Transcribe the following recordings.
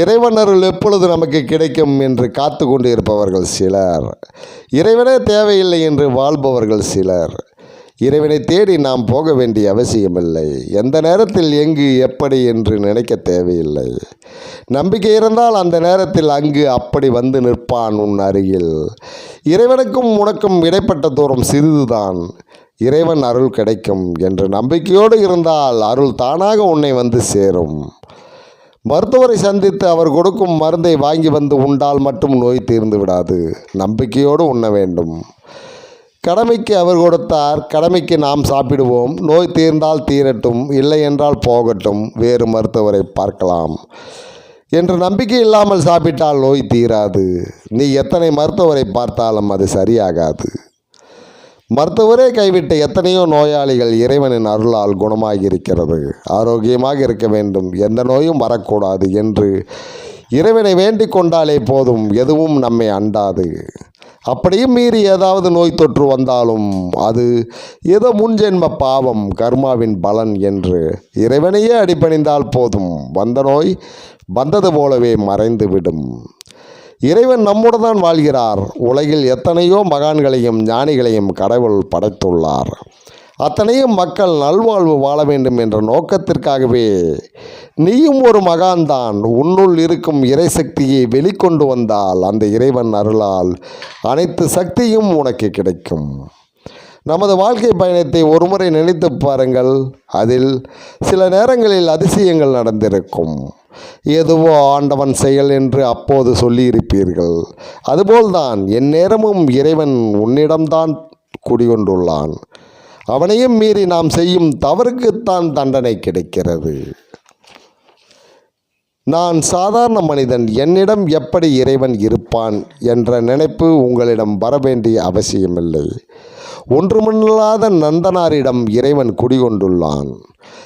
இறைவனருள் எப்பொழுது நமக்கு கிடைக்கும் என்று காத்து கொண்டு இருப்பவர்கள் சிலர். இறைவனே தேவையில்லை என்று வாழ்பவர்கள் சிலர். இறைவனை தேடி நாம் போக வேண்டிய அவசியமில்லை. எந்த நேரத்தில் எங்கு எப்படி என்று நினைக்க தேவையில்லை. நம்பிக்கை இருந்தால் அந்த நேரத்தில் அங்கு அப்படி வந்து நிற்பான் உன் அருகில். இறைவனுக்கும் உனக்கும் இடைப்பட்ட தூரம் சிறிதுதான். இறைவன் அருள் கிடைக்கும் என்று நம்பிக்கையோடு இருந்தால் அருள் தானாக உன்னை வந்து சேரும். மருத்துவரை சந்தித்து அவர் கொடுக்கும் மருந்தை வாங்கி வந்து உண்டால் மட்டும் நோய் தீர்ந்து விடாது. நம்பிக்கையோடு உண்ண வேண்டும். கடமைக்கு அவர் கொடுத்தார். கடமைக்கு நாம் சாப்பிடுவோம். நோய் தீர்ந்தால் தீரட்டும். இல்லை என்றால் போகட்டும். வேறு மருத்துவரை பார்க்கலாம். என்று நம்பிக்கை இல்லாமல் சாப்பிட்டால் நோய் தீராது. நீ எத்தனை மருத்துவரை பார்த்தாலும் அது சரியாகாது. மருத்துவரே கைவிட்ட எத்தனையோ நோயாளிகள் இறைவனின் அருளால் குணமாகி இருக்கிறது ஆரோக்கியமாக இருக்க வேண்டும். எந்த நோயும் வரக்கூடாது என்று இறைவனை வேண்டிக் கொண்டாலே போதும். எதுவும் நம்மை அண்டாது. அப்படியும் மீறி ஏதாவது நோய் தொற்று வந்தாலும் அது ஏதோ முன்ஜென்ம பாவம் கர்மாவின் பலன் என்று இறைவனையே அடிபணிந்தால் போதும். வந்த நோய் வந்தது போலவே மறைந்துவிடும். இறைவன் நம்முடன் தான் வாழ்கிறார். உலகில் எத்தனையோ மகான்களையும் ஞானிகளையும் கடவுள் படைத்துள்ளார். அத்தனையும் மக்கள் நல்வாழ்வு வாழ வேண்டும் என்ற நோக்கத்திற்காகவே நீயும் ஒரு மகான்தான். உன்னுள் இருக்கும் இறை சக்தியை வெளிக்கொண்டு வந்தால் அந்த இறைவன் அருளால் அனைத்து சக்தியும் உனக்கு கிடைக்கும். நமது வாழ்க்கை பயணத்தை ஒருமுறை நினைத்து பாருங்கள். அதில் சில நேரங்களில் அதிசயங்கள் நடந்திருக்கும். எதுவோ ஆண்டவன் செயல் என்று அப்போது சொல்லியிருப்பீர்கள். அதுபோல்தான் என் நேரமும் இறைவன் உன்னிடம்தான் குடிகொண்டுள்ளான். அவனையும் மீறி நாம் செய்யும் தவறுக்குத்தான் தண்டனை கிடைக்கிறது. நான் சாதாரண மனிதன் என்னிடம் எப்படி இறைவன் இருப்பான் என்ற நினைப்பு உங்களிடம் வர வேண்டிய அவசியமில்லை. ஒன்றுமில்லாத நந்தனாரிடம் இறைவன் குடிகொண்டுள்ளான்.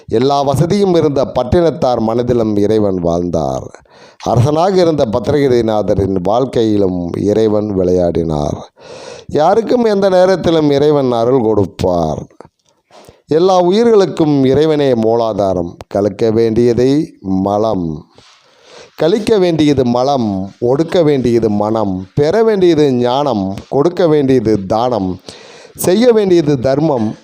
எல்லா வசதியும் இருந்த பட்டினத்தார் மனதிலும் இறைவன் வாழ்ந்தார். அரசனாக இருந்த பத்திரகிரிநாதரின் வாழ்க்கையிலும் இறைவன் விளையாடினார். யாருக்கும் எந்த நேரத்திலும் இறைவன் அருள் கொடுப்பார். எல்லா உயிர்களுக்கும் இறைவனே மூலாதாரம். கலக்க வேண்டியதை மலம். கழிக்க வேண்டியது மலம் ஒடுக்க வேண்டியது மனம். பெற வேண்டியது ஞானம் கொடுக்க வேண்டியது தானம். செய்ய வேண்டியது தர்மம்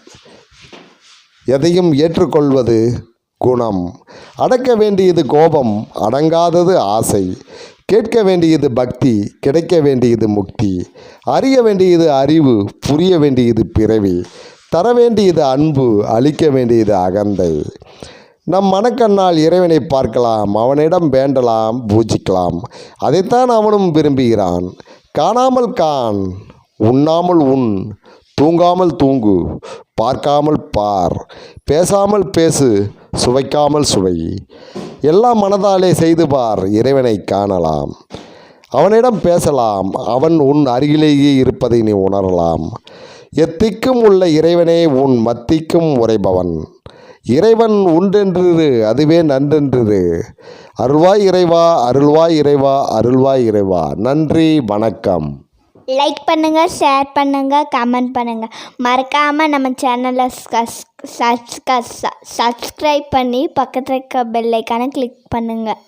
எதையும் ஏற்றுக்கொள்வது குணம். அடக்க வேண்டியது கோபம் அடங்காதது ஆசை. கேட்க வேண்டியது பக்தி கிடைக்க வேண்டியது முக்தி. அறிய வேண்டியது அறிவு புரிய வேண்டியது பிறவி. தர வேண்டியது அன்பு அளிக்க வேண்டியது அகந்தை. நம் மனக்கண்ணால் இறைவனை பார்க்கலாம் அவனிடம் வேண்டலாம் பூஜிக்கலாம். அதைத்தான் அவனும் விரும்புகிறான். காணாமல் காண் உண்ணாமல் உண். தூங்காமல் தூங்கு பார்க்காமல் பார். பேசாமல் பேசு சுவைக்காமல் சுவை. எல்லாம் மனதாலே செய்து பார் இறைவனை காணலாம். அவனிடம் பேசலாம் அவன் உன் அருகிலேயே இருப்பதை நீ உணரலாம். எத்திக்கும் உள்ள இறைவனே உன் மத்திக்கும் உரைபவன் இறைவன் உண்டென்றிரு அதுவே நன்றென்றிரு. அருள்வாய் இறைவா அருள்வாய் இறைவா அருள்வாய் இறைவா. நன்றி வணக்கம். லைக் பண்ணுங்கள் ஷேர் பண்ணுங்கள் கமெண்ட் பண்ணுங்கள் மறக்காமல் நம்ம சேனலை சப்ஸ்கிரைப் பண்ணி பக்கத்தில் இருக்க பெல்லைக்கான கிளிக் பண்ணுங்கள்